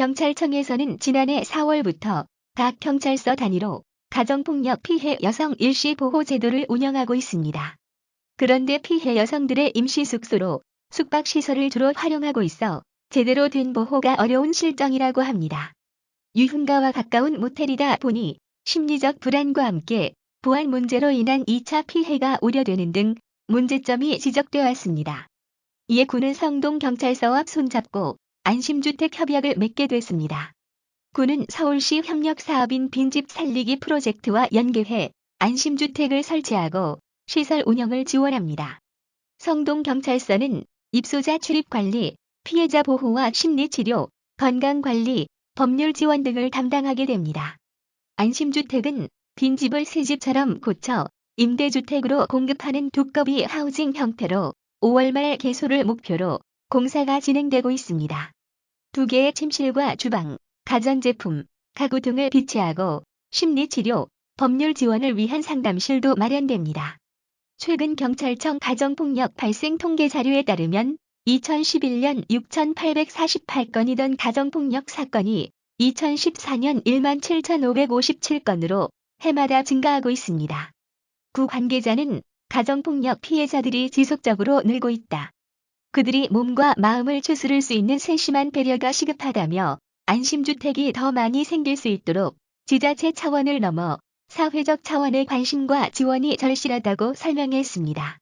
경찰청에서는 지난해 4월부터 각 경찰서 단위로 가정폭력 피해 여성 일시 보호 제도를 운영하고 있습니다. 그런데 피해 여성들의 임시 숙소로 숙박시설을 주로 활용하고 있어 제대로 된 보호가 어려운 실정이라고 합니다. 유흥가와 가까운 모텔이다 보니 심리적 불안과 함께 보안 문제로 인한 2차 피해가 우려되는 등 문제점이 지적되어 왔습니다. 이에 군은 성동경찰서와 손잡고 안심주택 협약을 맺게 됐습니다. 군은 서울시 협력사업인 빈집 살리기 프로젝트와 연계해 안심주택을 설치하고 시설 운영을 지원합니다. 성동경찰서는 입소자 출입관리, 피해자 보호와 심리치료, 건강관리, 법률 지원 등을 담당하게 됩니다. 안심주택은 빈집을 새집처럼 고쳐 임대주택으로 공급하는 두꺼비 하우징 형태로 5월 말 개소를 목표로 공사가 진행되고 있습니다. 두 개의 침실과 주방, 가전제품, 가구 등을 비치하고 심리치료, 법률 지원을 위한 상담실도 마련됩니다. 최근 경찰청 가정폭력 발생 통계 자료에 따르면 2011년 6,848건이던 가정폭력 사건이 2014년 17,557건으로 해마다 증가하고 있습니다. 구 관계자는 가정폭력 피해자들이 지속적으로 늘고 있다. 그들이 몸과 마음을 추스를 수 있는 세심한 배려가 시급하다며 안심주택이 더 많이 생길 수 있도록 지자체 차원을 넘어 사회적 차원의 관심과 지원이 절실하다고 설명했습니다.